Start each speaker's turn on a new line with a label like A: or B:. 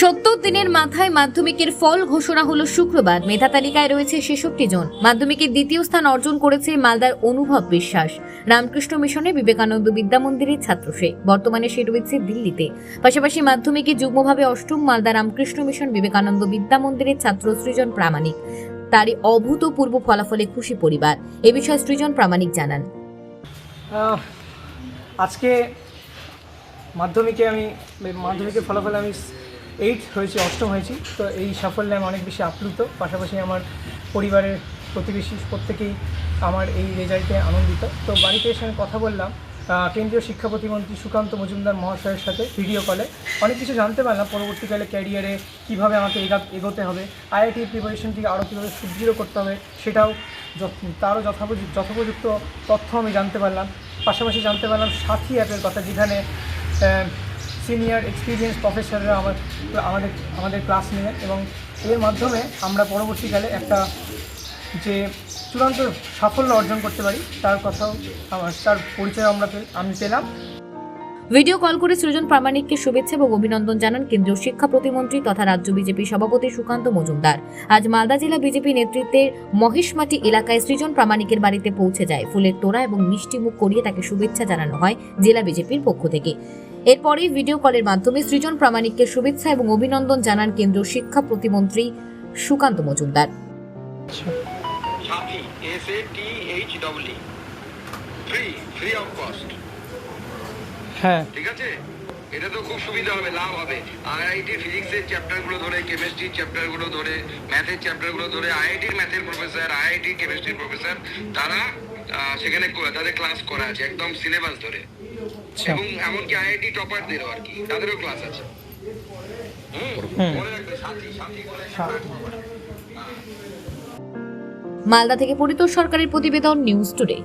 A: সত্তর দিনের মাথায় মাধ্যমিকের ফল ঘোষণা হলো শুক্রবার। মেধা তালিকায় রয়েছে ছেষট্টি জন। মাধ্যমিকের দ্বিতীয় স্থান অর্জন করেছে মালদার অনুভব বিশ্বাস। রামকৃষ্ণ মিশনে বিবেকানন্দ বিদ্যা মন্দিরের ছাত্র সে। বর্তমানে সে রয়েছে দিল্লিতে। পাশাপাশি মাধ্যমিকে যুগ্মভাবে অষ্টম মালদা রামকৃষ্ণ মিশন বিবেকানন্দ বিদ্যা মন্দিরের ছাত্র সৃজন প্রামাণিক। তারই অভূতপূর্ব ফলাফলে খুশি পরিবার। এ বিষয়ে সৃজন প্রামাণিক জানান।
B: আজকে মাধ্যমিকে আমি, মাধ্যমিকের ফলাফলে আমি এইট হয়েছি, অষ্টম হয়েছি। তো এই সাফল্যে আমি অনেক বেশি আপ্লুত। পাশাপাশি আমার পরিবারের প্রতিবেশী প্রত্যেকেই আমার এই রেজাল্টে আনন্দিত। তো বাড়িতে এসে আমি কথা বললাম কেন্দ্রীয় শিক্ষা প্রতিমন্ত্রী সুকান্ত মজুমদার মহাশয়ের সাথে ভিডিও কলে অনেক কিছু জানতে পারলাম পরবর্তীকালে ক্যারিয়ারে কীভাবে আমাকে এগা এগোতে হবে আইআইটি প্রিপারেশনটিকে আরও কীভাবে সুদৃঢ় করতে হবে সেটাও তারও যথোপযুক্ত যথোপযুক্ত তথ্য আমি জানতে পারলাম। পাশাপাশি জানতে পারলাম সাথী অ্যাপের কথা যেখানে সিনিয়র এক্সপিরিয়েন্স প্রফেসররা আমার, আমাদের আমাদের ক্লাস নেবেন এবং এর মাধ্যমে আমরা পরবর্তীকালে একটা যে চূড়ান্ত সাফল্য অর্জন করতে পারি, তার কথাও আমার, তার পরিচয় আমরা আমি পেলাম।
A: ভিডিও কল করে সৃজন প্রামাণিককে শুভেচ্ছা এবং অভিনন্দন জানান কেন্দ্রীয় শিক্ষা প্রতিমন্ত্রী তথা রাজ্য বিজেপি সভাপতি সুকান্ত মজুমদার। আজ মালদা জেলা বিজেপি নেতৃত্বের মহেশমাটি এলাকায় সৃজন প্রামাণিকের বাড়িতে পৌঁছে যায়। ফুলের তোড়া এবং মিষ্টি মুখ করিয়ে তাকে শুভেচ্ছা জানানো হয় জেলা বিজেপির পক্ষ থেকে। এরপরে ভিডিও কলের মাধ্যমে সৃজন প্রামাণিককে শুভেচ্ছা এবং অভিনন্দন জানান কেন্দ্রীয় শিক্ষা প্রতিমন্ত্রী Sukanta Majumdar.
C: Sathi S A T H double free free of cost
B: হ্যাঁ।
C: ঠিক আছে? এটা তো খুব সুবিধা হবে লাভ হবে। আইআইটি ফিজিক্সের চ্যাপ্টারগুলো ধরে কেমিস্ট্রির চ্যাপ্টারগুলো ধরে ম্যাথের চ্যাপ্টারগুলো ধরে আইআইটির ম্যাথের প্রফেসর আইআইটি কেমিস্ট্রির প্রফেসর তারা সেখানে তাদের ক্লাস করা আছে একদম সিলেবাস ধরে।
B: আচ্ছা।
C: এবং এমনকি আইআইটি টপারদেরও আর কি তাদেরও ক্লাস আছে।
A: মালদা থেকে পরিতোষ সরকারের প্রতিবেদন নিউজ টুডে